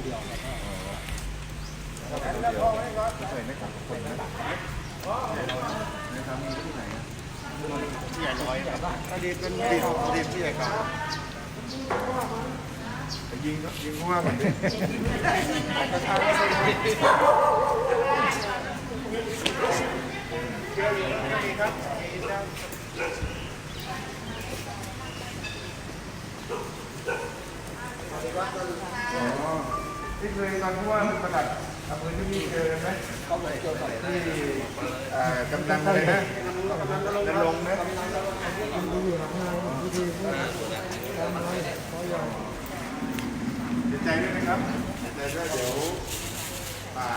ทีเดียวแล้วก็ใส่ไม่ของคนนะนะครับมีที่ไหนอะที่ใหญ่ร้อยแบบว่าอดีตเป็นอดีตอดีตที่ไหนครับไปยิงเนอะยิงว่ามันอ๋อ ที่เคยตอนที่ว่าเป็นประหลัดอำเภอที่นี่เจอไหมเขาเลยเกี่ยวกับที่เอ่อกำลังเลยนะจะลงนะเสียใจด้วยนะครับเดี๋ยวเดี๋ยวอ่า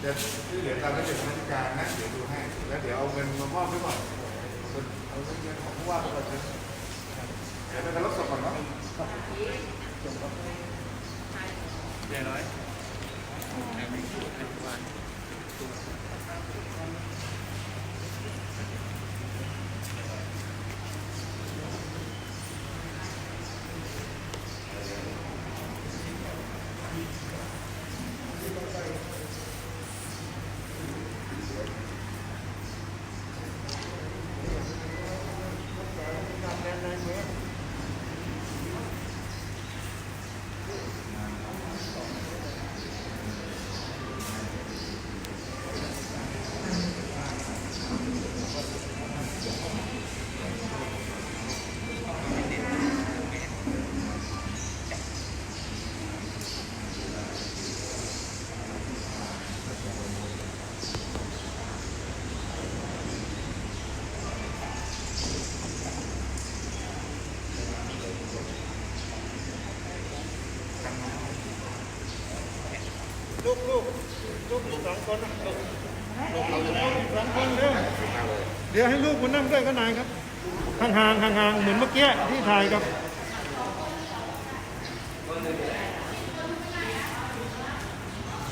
เดี๋ยวที่เหลือตามระเบียบราชการนะเดี๋ยวดูให้แล้วเดี๋ยวเอาเงินมามอบไว้ก่อนส่วนเอาเงินของผู้ว่าไปก่อนนะเดี๋ยวไปกันรถสดก่อนเนาะใหญ่ ร้อย องคนนะลูกลูกเราอยู่แล้วสองคนเด้อเดี๋ยวให้ลูกมานั่งด้วยก็นายครับห่างห่างห่างห่างๆเหมือนเมื่อกี้ที่ถ่ายกับ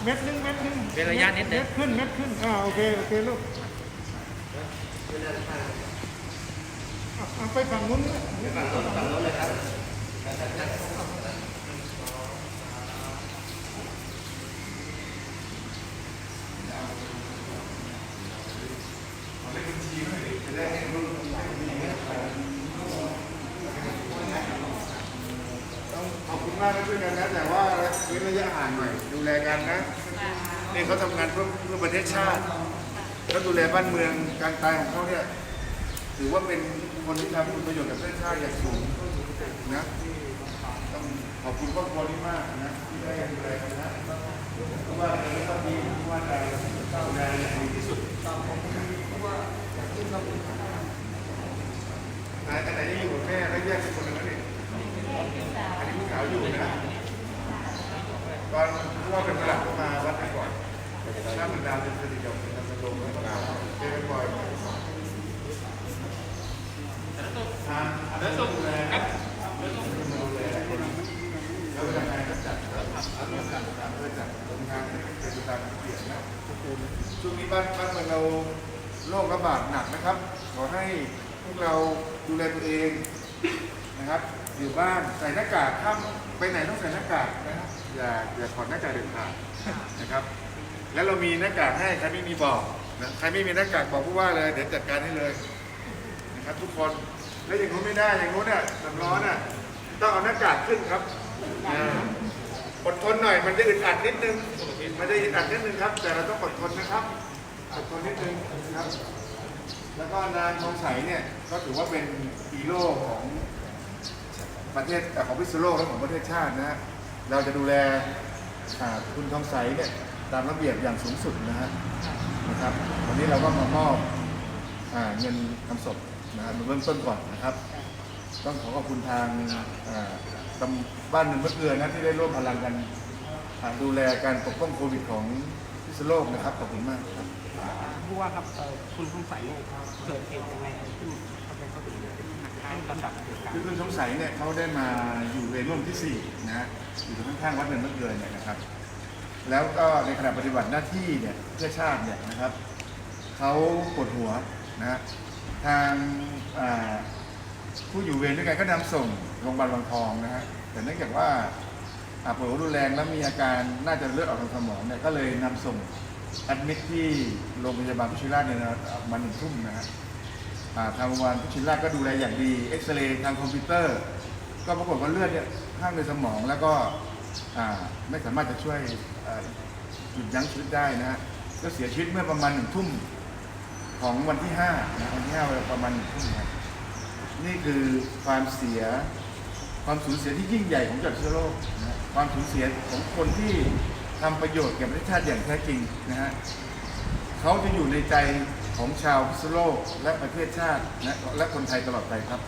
เม็ดหนึงเม็ดหนึงเป็นระยะนิดนึเม็งดขึ้นเม็ดขึ้นอ่าโอเคโอเคลูกอะอะไปฝั่งนู้นนี่ต้องขอบคุณ มากนะช่วยกันนะแต่ว่าเว้นระยะห่างหน่อยดูแลกันนะนี่เขาทำงานเพื่อเพื่อประเทศชาติแล้วดูแลบ้านเมืองการตายของเขาเนี่ยถือว่าเป็นคนที่ทำคุณประโยชน์กับประเทศชาติอย่างสูงนะต้องขอบคุณครอบครัวนี้มากนะที่ได้ดูแลกันนะเพราะว่าเราต้องมีผู้ว่าการดูแลอย่างดีที่สุดนายแต่ไหนที่อยู่กับแม่แล้วแยกเป็นคนหนึ่งแล้วนี่อันนี้ลูก สาวอยู่นะตอนผู้ว่าเป็นประหลัดก็มาวัดกันก่อนถ้ามันดาวเป็นสถิติของมันจะลงแล้วก็เจอกันบ่อยทางแล้วส่งดูแลครับดูแลคนแล้วเวลางานก็จัดแล้วจัดเพื่อจัดตรงงานเป็นตามเกียรตินะช่วงนี้บ้านบ้านเมืองเราโรคระบาดหนักนะครับ ขอให้พวกเราดูแลตัวเองนะครับ อยู่บ้านใส่หน้ากากข้ามไปไหนต้องใส่หน้ากากนะครับอย่าอย่าถอดหน้ากากเด็ดขาดนะครับ แล้วเรามีหน้ากากให้ใครไม่มีบอกนะใครไม่มีหน้ากากบอกผู้ว่าเลยเดี๋ยวจัดการให้เลยนะครับทุกคนแล้วอย่างนู้นไม่ได้อย่างนู้นเนี่ยน้ำร้อนอะต้องเอาหน้ากากขึ้นครับอดทนหน่อยมันจะอึดอัดนิดนึงมันจะอึดอัดนิดนึงครับ แต่เราต้องอดทนนะครับอดทนนิดนึงนะครับ แล้วก็นางทองใสเนี่ยก็ถือว่าเป็นฮีโร่ของ ประเทศของพิษณุโลกและของประเทศชาตินะฮะเราจะดูแลคุณทองใสเนี่ยตามระเบียบอย่างสูงสุดนะฮะนะครับวันนี้เราก็มามอบเงินทำศพนะฮะในเบื้องต้นก่อนนะครับ ต้องขอขอบคุณทางอ่าตำบ้านหนึ่งมะเกลือนะที่ได้ร่วมพลังกันดูแลการปกป้องโควิดของพิษณุโลกนะครับขอบคุณมากครับ ผู้ว่าครับคุณสงสัยเนี่ยเกิดเหตุยังไงขึ้นทำไมเขาถึงหักข้างระดับคือคุณสงสัยเนี่ยเขาได้มาอยู่เวรร่วมที่ 4นะฮะอยู่ตรงข้างๆวัดเนินมะเกลือเนี่ยนะครับ แล้วก็ในขณะปฏิบัติหน้าที่เนี่ยเพื่อชาติเนี่ยนะครับเขาปวดหัวนะทางผู้อยู่เวรด้วยกันก็นำส่งโรงพยาบาลวังทองนะฮะแต่เนื่องจากว่าปวดหัวรุนแรงแล้วมีอาการน่าจะเลือดออกทางสมองเนี่ยก็เลยนำส่ง แอดมิดที่โรงพยาบาลพุชิราชเนี่ยนะมาหนึ่งทุ่มนะฮะทางโรงพยาบาลพุชิราชก็ดูแลอย่างดีเอ็กซเรย์ทางคอมพิวเตอร์ ก็ปรากฏว่าเลือดเนี่ยข้างในสมองแล้วก็ไม่สามารถจะช่วยหยุดยั้งชีวิตได้นะฮะก็เสียชีวิตเมื่อประมาณหนึ่งทุ่มของวันที่ห้านะวันที่ห้าประมาณหนึ่งทุ่มครับนี่คือความเสียความสูญเสียที่ยิ่งใหญ่ของจักรเชื้อโรคนะความสูญเสียของคนที่ ทำประโยชน์แก่ประเทศชาติอย่างแท้จริงนะฮะเขาจะอยู่ในใจของชาวพิษณุโลกและประเทศชาตินะและคนไทยตลอดไปครับ